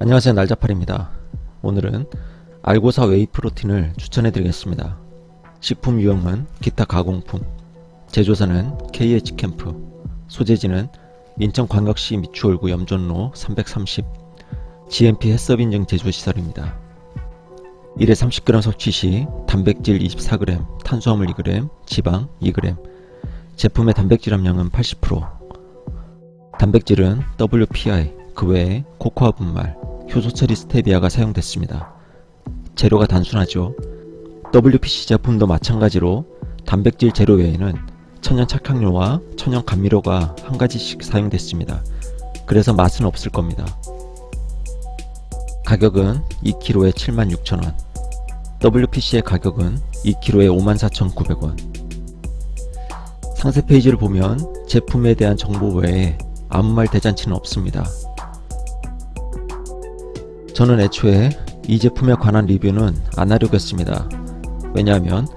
안녕하세요 날자팔입니다. 오늘은 알고사 웨이 프로틴을 추천해 드리겠습니다. 식품 유형은 기타 가공품, 제조사는 KH캠프, 소재지는 인천광역시 미추홀구 염전로 330, GMP 해썹 인증 제조 시설입니다. 1회 30g 섭취 시 단백질 24g, 탄수화물 2g, 지방 2g, 제품의 단백질 함량은 80%, 단백질은 WPI, 그 외에 코코아 분말, 효소 처리 스테비아가 사용됐습니다. 재료가 단순하죠. WPC 제품도 마찬가지로 단백질 재료 외에는 천연 착향료와 천연 감미료가 한 가지씩 사용됐습니다. 그래서 맛은 없을 겁니다. 가격은 2kg에 76,000원, WPC의 가격은 2kg에 54,900원. 상세 페이지를 보면 제품에 대한 정보 외에 아무 말 대잔치는 없습니다. 저는 애초에 이 제품에 관한 리뷰는 안 하려고 했습니다. 왜냐하면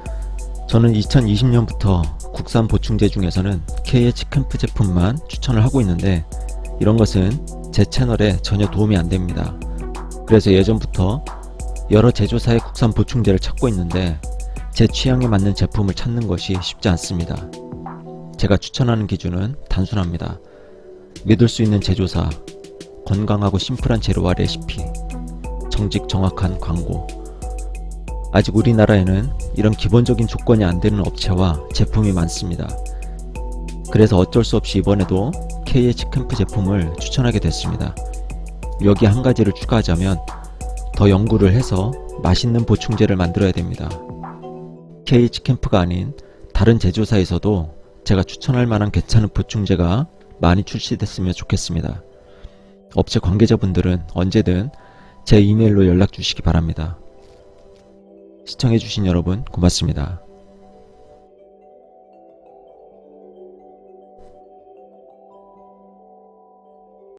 저는 2020년부터 국산 보충제 중에서는 KH 캠프 제품만 추천을 하고 있는데 이런 것은 제 채널에 전혀 도움이 안 됩니다. 그래서 예전부터 여러 제조사의 국산 보충제를 찾고 있는데 제 취향에 맞는 제품을 찾는 것이 쉽지 않습니다. 제가 추천하는 기준은 단순합니다. 믿을 수 있는 제조사, 건강하고 심플한 재료와 레시피, 정직 정확한 광고. 아직 우리나라에는 이런 기본적인 조건이 안 되는 업체와 제품이 많습니다. 그래서 어쩔 수 없이 이번에도 KH 캠프 제품을 추천하게 됐습니다. 여기 한 가지를 추가하자면 더 연구를 해서 맛있는 보충제를 만들어야 됩니다. KH 캠프가 아닌 다른 제조사에서도 제가 추천할 만한 괜찮은 보충제가 많이 출시됐으면 좋겠습니다. 업체 관계자분들은 언제든 제 이메일로 연락 주시기 바랍니다. 시청해주신 여러분 고맙습니다.